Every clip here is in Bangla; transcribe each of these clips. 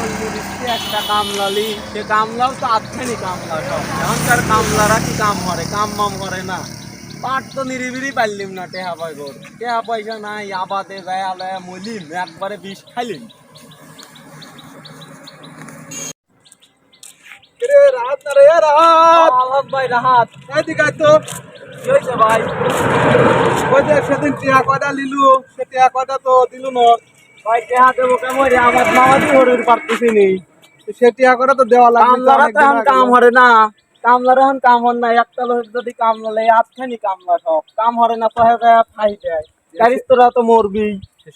চল্লি দিচ্ছি একটা কামলালি। সে কামলাও তো আধখানি কামলা সব। এখনকার কামলারা কি কাম করে? কাম মাম করে না। পাট তো নিরিবিরি পারলিম না টেহা পাই গোর টেহা পয়সা নাই আবাদে যায় আলায় মলিম একবারে বিষ খাইলিম। রে না রে রাত আলাদ ভাই রাহাত। এদিকে তো। ভাই? ওই যে সেদিন টিয়া কয়টা লিলু সে টিয়া কয়টা তো দিলু না। ভাই টেহা দেবো কেমন আমার মামাদি হরির পারতেছি নি সে টিয়া কয়টা তো দেওয়া লাগবে কামলারা অনেক তো দিন এখন আগে। কাম হরে না। কামলারা এখন কাম হর না একটা লোক যদি কামলা লে আধখানি কামলা সব। কাম হরে না তো হয়ে ফাই দেয়। গাড়ির তোরা তো মরবি।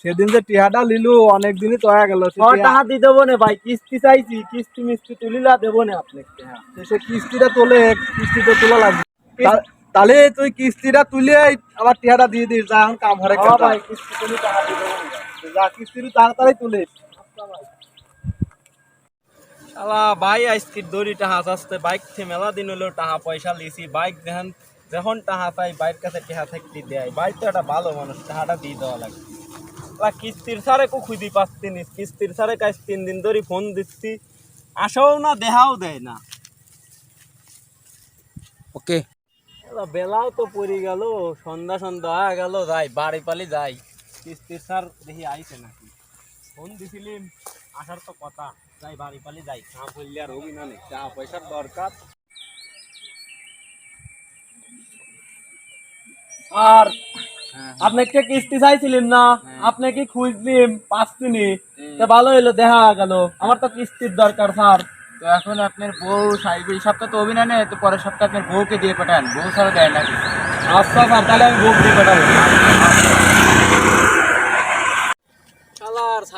সেদিন যে টিয়াটা লিলু অনেক দিনই তো হয়ে গেল সে টাকা দিয়ে দেবো না ভাই কিস্তি চাইছি কিস্তি মিস্তি তুলিলা দেবো না আপনাকে। সে কিস্তিটা তোলে কিস্তি তো তোলা লাগবে। তাহলে তুই কিস্তিটা তুলে আবার টিহাটা দিয়ে দিস যা এখন কাম হরে হ্যাঁ ভাই কিস্তি তুলি টাকা দিয়ে দেবো যা কিস্তিটা তাড়াতাড়ি তুলিস শালা ভাই আজকে দড়ি টাহা আসতে বাইক থেকে মেলা দিন হলো টাহা পয়সা লিছি। বাইক যখন যখন টাহা চাই বাইর কাছে টাহা থাকতে দেয়। বাইক তো একটা ভালো মানুষ টাহাটা দিয়ে দেওয়া লাগে। লা কিস্তির সারে কো খুঁজি পাচ্ছি নি। কিস্তির সারে কাজ তিন দিন ধরে ফোন দিচ্ছি। আসেও না দেহাও দেয় না। ওকে। বেলাও তো পড়ে গেল সন্ধ্যা সন্ধ্যা হয়ে গেল যাই বাড়ি পালি যাই। কিস্তির সার দেখি আইছে নাকি? ফোন দিছিলিম আসার তো কথা যাই বাড়ি পালি যাই। কাম করলে আর হবি না টাকা পয়সার দরকার আর আপনি একটা কিস্তি চাইছিলেন না? আপনি কি খুঁজলিম? পাচ্ছিনি তা ভালো হইল দেখা গেল। আমার তো কিস্তির দরকার স্যার। তো এখন আপনার বউ সাইবে এই সপ্তাহ তো অভিনয় নেই তো পরের সপ্তাহে আপনার বউকে দিয়ে পাঠান। বউ ছাড়া দেয় না আচ্ছা স্যার তাহলে আমি বুক দিয়ে পাঠাবো।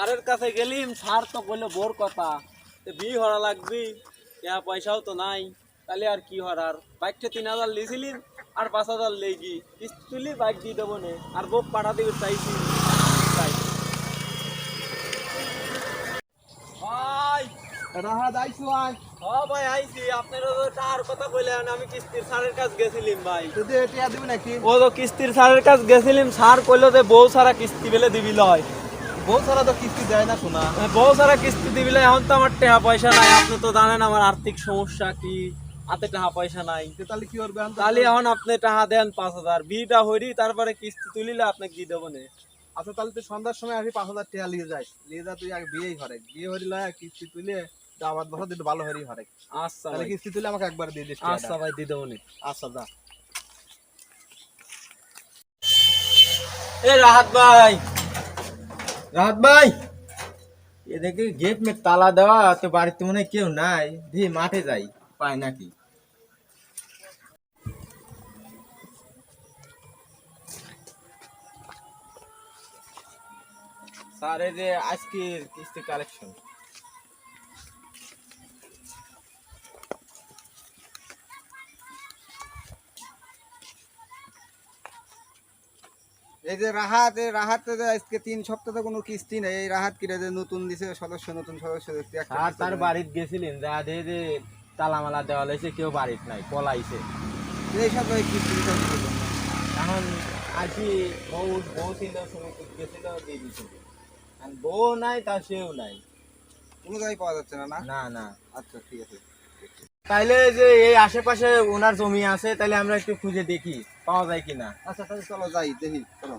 স্যারের কাছে গেলিম স্যার তো বলল বোর কথা। বি হরা লাগবি ইয়া পয়সাও তো নাই তাহলে আর কি হরার? বাইকটা তিন হাজার লিয়েছিলিম আর পাঁচ হাজার লেগি। তুলি বাইক দিয়ে দেবো নে। আর বুক পাঠা দিবে চাইছি। রাহা আয়। হ্যাঁ ভাই আইছি। আপনারা তো টাকার কথা আমি কিস্তির গেছিলাম ভাই। দিবি নাকি? ও তো কিস্তির স্যারের কাছে গেছিলাম স্যার কইলো যে বউ সারা কিস্তি বেলে দিবি লয়। বউ ছাড়া তো কিস্তি দেয় না শোনা বউ সারা কিস্তি দিবি লয় এখন তো আমার টাকা পয়সা নাই আপনি তো জানেন আমার আর্থিক সমস্যা কি হাতে টাকা পয়সা নাই। তাহলে কি করবে তাহলে এখন আপনি টাকা দেন পাঁচ হাজার বিটা হরি তারপরে কিস্তি তুলিলে আপনাকে দিয়ে দেবো নে? আচ্ছা তাহলে তুই সন্ধ্যার সময় আসি পাঁচ হাজার টাকা নিয়ে যাস। নিয়ে যা তুই আগে বিয়েই হরে। বিয়ে হরি লয় কিস্তি তুলে দাবাত বসা দিতে ভালো হরি হরে। আচ্ছা তাহলে কিস্তি তুলে আমাকে একবার দিয়ে দিস আচ্ছা ভাই দিয়ে দেবো নে। আচ্ছা যা। এ রাহাত ভাই রাত ভাই এদিকে গেট মে তালা দেওয়া, তো বাড়িতে মনে কেউ নাই, দিয়ে মাঠে যাই, পায় নাকি? স্যার, এই যে আজকের কিস্তি কালেকশন এই যে রাহাত এই রাহাত আজকে তিন সপ্তাহ তো কোনো কিস্তি নেই এই রাহাত কিরে যে নতুন দিছে সদস্য নতুন সদস্য কিস্তি তার বাড়িতে গেছিলেন যা দিয়ে যে তালা মালা দেওয়া হয়েছে কেউ বাড়িতে নাই পলাইছে। এই সব কিস্তি। এখন আজকে বউ বউ ছিল গেছিল দিয়ে আর বউ নাই তা সেও নাই। কোনো জায়গায় পাওয়া যাচ্ছে না না? না না। আচ্ছা ঠিক আছে। তাইলে যে এই আশেপাশে ওনার জমি আছে তাহলে আমরা একটু খুঁজে দেখি পাওয়া যায় কিনা। আচ্ছা তাহলে চলো যাই দেখি চলো।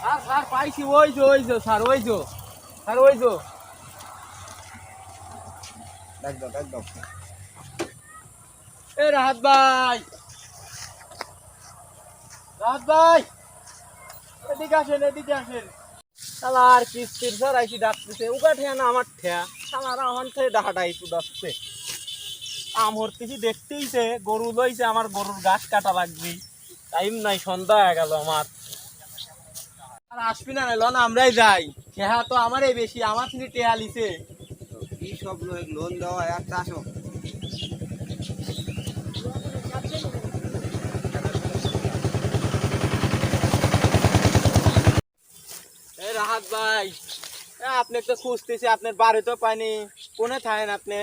স্যার স্যার পাইছি ওই যে ওই যে স্যার ওই যে স্যার ওই যে। একদম একদম। এ রাহাত ভাই। রাহাত ভাই। এদিকে আসেন এদিকে আসেন। শালা আর কিস্তির স্যার আইসি ডাকতেছে। উগা ঠেয়া না আমার ঠেয়া। শালারা আমার থেকে ডাকাটা আইসু ডাকছে আমর কিছু দেখতেইছে, গরু লইছে, আমার গরুর গাছ কাটা লাগবে। টাইম নাই, সন্ধ্যা হয়ে গেল আমার। আর আসবি না লো না আমরাই যাই। ঠেহা তো আমারই বেশি, আমার থেকে টেহা লিছে। কি সব লোন দেওয়া আচ্ছা, এক চাষও রাহাত ভাই আপনি তো খুঁজতেছি আপনার বাড়ি তো পানি কোনে থাকেন আপনি?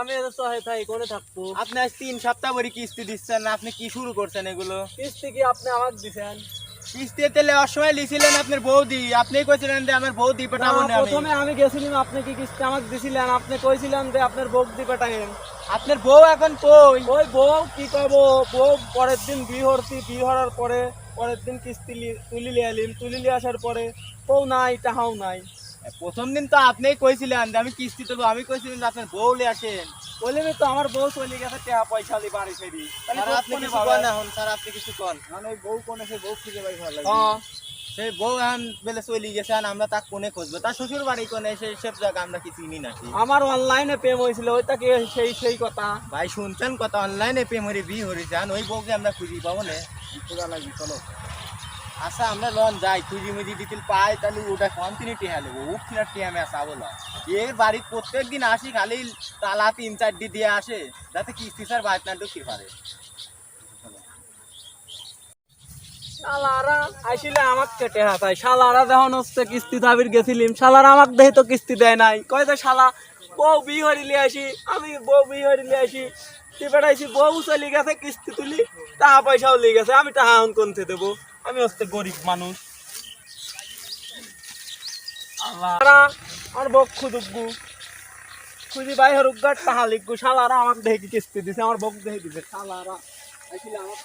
আমি তো সহে থাকি থাকব? আপনি আজ তিন সপ্তাহ পরে কিস্তি দিচ্ছেন আপনি কি শুরু করছেন এগুলো? কিস্তি কি আপনি আমাকে দিচ্ছেন কিস্তিতে লেওয়ার সময় লিছিলেন আপনার বৌদি। আপনি কইছিলেন যে আমার বৌদি পেটাবো না প্রথমে আমি গেছিলাম আপনি কি কিস্তি আমাকে দিছিলেন? আপনি কইছিলেন যে আপনার বৌদি পেটাইন আপনার বউ এখন কই? ওই বউ কি কব বউ পরের দিন বিয়ে হওয়ার পরে পরের দিন কিস্তি তুলি লিয়ালিম তুলি লিয়ে আসার পরে বউ নাই তাহাও নাই। প্রথম দিন তো আপনিই কইছিলেন যে আমি কিস্তি তুলবো আমি কইছিলাম যে আপনার বউ লিয়ে আসেন। বললেন তো আমার বউ চলে গেছে টাকা পয়সা দিয়ে বাড়ি ফেরি। আপনি কিছু কন এখন? স্যার আপনি কিছু কন? মানে ওই বউ কোনে সেই বউ খুঁজে পাই ভালো লাগে। হ্যাঁ। সেই বউ এখন বেলে চলে গেছে আর আমরা তাক কোনে খুঁজবো? তার শ্বশুর বাড়ি কোনে? সেই সব জায়গা আমরা কি চিনি নাকি? আমার অনলাইনে প্রেম হয়েছিল ওইটা কি সেই সেই কথা? ভাই শুনছেন কথা? অনলাইনে প্রেম হরি বিয়ে হরি যান ওই বউকে আমরা খুঁজি পাবো না খোঁজা লাগবে চলো। আচ্ছা আমরা লন যাই খুঁজি মুজি দিতে পাই, তাহলে ওটা কন্টিনিউ টিহা নেব উঠ কিনা আসা বলো এর বাড়ি প্রত্যেক দিন আসি, খালি তালা তিন চারটি দিয়ে আসে, যাতে কিস্তি স্যার বাইক না ঢুকতে পারে। যখন হচ্ছে কিস্তি তো কিস্তি দেয় নাই। কয় যে আসি, আমি বউ বি হরিলে আসি। বউ চলি গেছে, কিস্তি তুলি, টাকা পয়সাও আমি টাকা দেবো? আমি হচ্ছে গরিব মানুষ। আমার বক খুদুগু খুঁজি বাই হরুগার লিখব শালারা আমার দেখি কিস্তি দিছে, আমার বক দেখে দিছে, শালারা। আসলে আমার